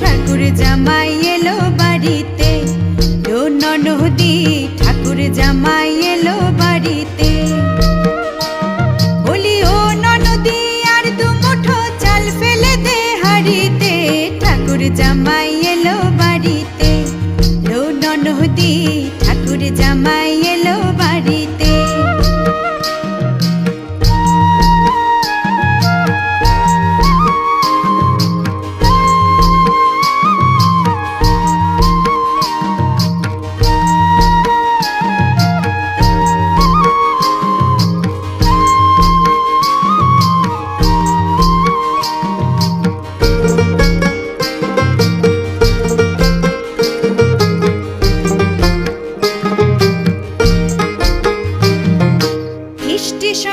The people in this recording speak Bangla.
ঠাকুর জামাই এলো বাড়িতে। লো ননহদি, ঠাকুর জামাই এলো বাড়িতে। বলি, ও ননদি আর দু মুঠো চাল ফেলে দে হাড়িতে। ঠাকুর জামাই এলো বাড়িতে। লো ননহদি